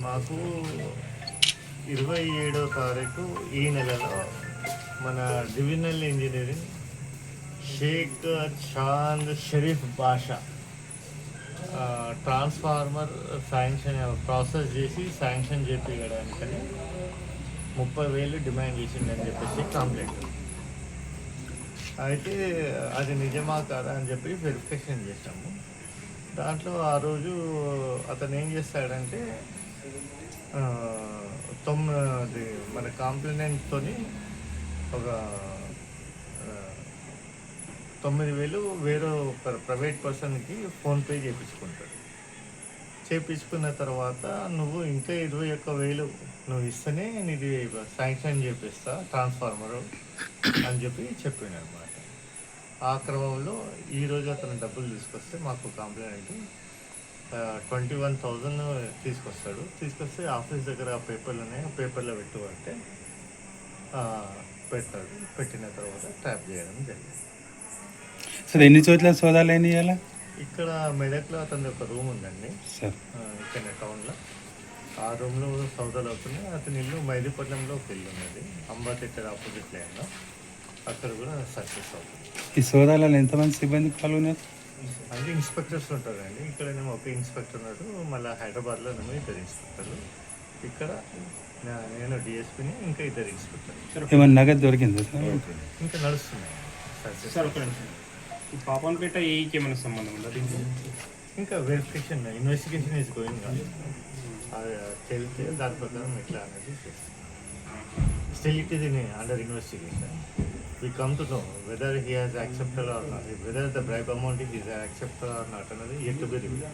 మాకు ఇరవై ఏడో తారీఖు ఈ నెలలో మన divisional engineering Shaik Chand Sharif Basha transformer sanction process చేసి శాంక్షన్ చేపించడానికని ముప్పై వేలు డిమాండ్ చేసిండని చెప్పేసి కంప్లైంట్. అయితే అది నిజమా కాదా అని చెప్పి వెరిఫికేషన్ చేసాము దాంట్లో ఆ రోజు అతను ఏం చేస్తాడంటే తొమ్మిది మన కాంప్లిమెంట్తో ఒక తొమ్మిది వేలు వేరే ఒక ప్రైవేట్ పర్సన్కి ఫోన్పే చేయించుకుంటాడు చేయించుకున్న తర్వాత నువ్వు ఇంకా ఇరవై ఒక్క వేలు నువ్వు ఇస్తేనే నీది శాంక్షన్ చేపిస్తా ట్రాన్స్ఫార్మరు అని చెప్పి చెప్పిండు అనమాట ఆ క్రమంలో ఈరోజు అతను డబ్బులు తీసుకొస్తే మాకు కంప్లైంట్ ట్వంటీ వన్ థౌజండ్ తీసుకొస్తాడు. తీసుకొస్తే ఆఫీస్ దగ్గర ఆ పేపర్లు ఉన్నాయి ఆ పేపర్లో పెట్టు అంటే పెడతాడు. పెట్టిన తర్వాత ట్యాప్ చేయడం జరిగింది. సార్ ఎన్ని చోట్ల సోదాలు అయినాయి ఇవాళ? ఇక్కడ మెదక్లో అతని ఒక రూమ్ ఉందండి. సార్. ఇక్కడ టౌన్లో. ఆ రూమ్లో సౌదాలు అవుతున్నాయి. అతని ఇల్లు మైదీపట్నంలో ఒక ఇల్లు ఉన్నది. అంబాతిట్టర్ ఆపోజిట్ లైన్లో అక్కడ కూడా సక్సెస్ అవుతుంది. ఈ సోదాలలో ఎంతమంది సిబ్బంది పాల్గొన్నారు? అంటే ఇన్స్పెక్టర్స్ ఉంటారండి. ఇక్కడనేమో ఒక ఇన్స్పెక్టర్ ఉన్నాడు. మళ్ళీ హైదరాబాద్లో ఏమో ఇద్దరు ఇన్స్పెక్టర్లు. ఇక్కడ నా- నేను డిఎస్పీని ఇంకా ఇద్దరు ఇన్స్పెక్టర్ ఏమన్నా నగదు దొరికిందా సార్? ఇంకా నడుస్తున్నాయి. సక్సెస్ సార్ ఒక నిమిషం. ఈ ఏఈకి ఏమైనా సంబంధం ఉందా దీనికి? ఇంకా వెరిఫికేషన్ ఇన్వెస్టిగేషన్ ఈజ్ గోయింగ్ తెలితే దాని ప్రకారం ఎట్లా అనేది still it is in under investigation we come to know whether he has accepted or not whether the bribe amount is accepted or not అనేది ఎట్ టు బి రివ్యూ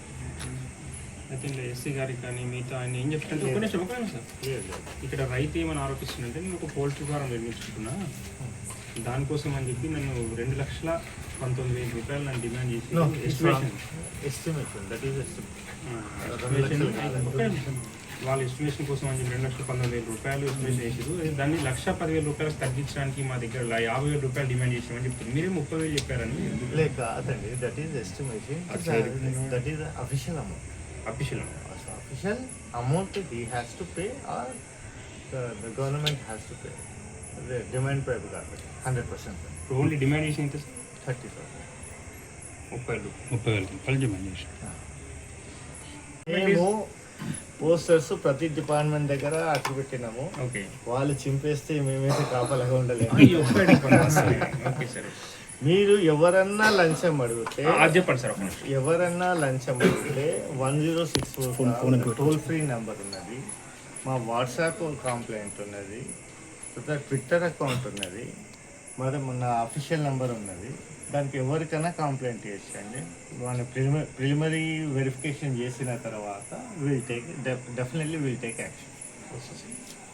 అయితే SC గారికి కానీ మిగతా ఆయన ఏం చెప్తారంటే ఒక నిమిషం ఒక నిమిషం. లేదు ఇక్కడ రైతు ఏమని ఆరోపిస్తుందంటే నేను ఒక పోల్ట్రీ ఫారం నిర్మించుకున్నా దానికోసం అని చెప్పి నన్ను రెండు లక్షల పంతొమ్మిది వేల రూపాయలు నన్ను డిమాండ్ చేసి estimation estimation that is estimation వాళ్ళ ఎస్టిమేషన్ కోసం అని చెప్పి రెండు లక్షల పంతొమ్మిది వేల రూపాయలు ఎస్టిమేషన్ చేసారు దాన్ని లక్ష పదివేల రూపాయలకు తగ్గించడానికి మా దగ్గర యాభై వేల రూపాయలు డిమాండ్ చేసామని చెప్తారు మీరే ముప్పై వేలు చెప్పారని లేక కాదండి that is estimation that is official amount official official amount. He has to pay or the, the government has to pay. The demand price కాబట్టి హండ్రెడ్ పర్సెంట్ ఓన్లీ డిమాండ్ చేసి ఎంత? థర్టీ థౌసండ్ ముప్పై వేల. రూపాయలు ముప్పై వేల. డిమాండ్ చేసి మేము పోస్టర్స్ ప్రతి డిపార్ట్మెంట్ దగ్గర అట్టు పెట్టినాము ఓకే వాళ్ళు చింపేస్తే మేమైతే కాపలాగా ఉండలేము. సరే మీరు ఎవరన్నా లంచం అడిగితే చెప్పండి సార్ ఎవరన్నా లంచం అడిగితే one zero six four toll free number ఉన్నది. మా వాట్సాప్ కంప్లైంట్ ఉన్నది. తర్వాత ట్విట్టర్ అకౌంట్ ఉన్నది. మరి మన అఫీషియల్ నెంబర్ ఉన్నది. దానికి ఎవరికైనా కంప్లైంట్ చేసేయండి. మన ప్రిలిమ ప్రిలిమరీ వెరిఫికేషన్ చేసిన తర్వాత will take definitely will take action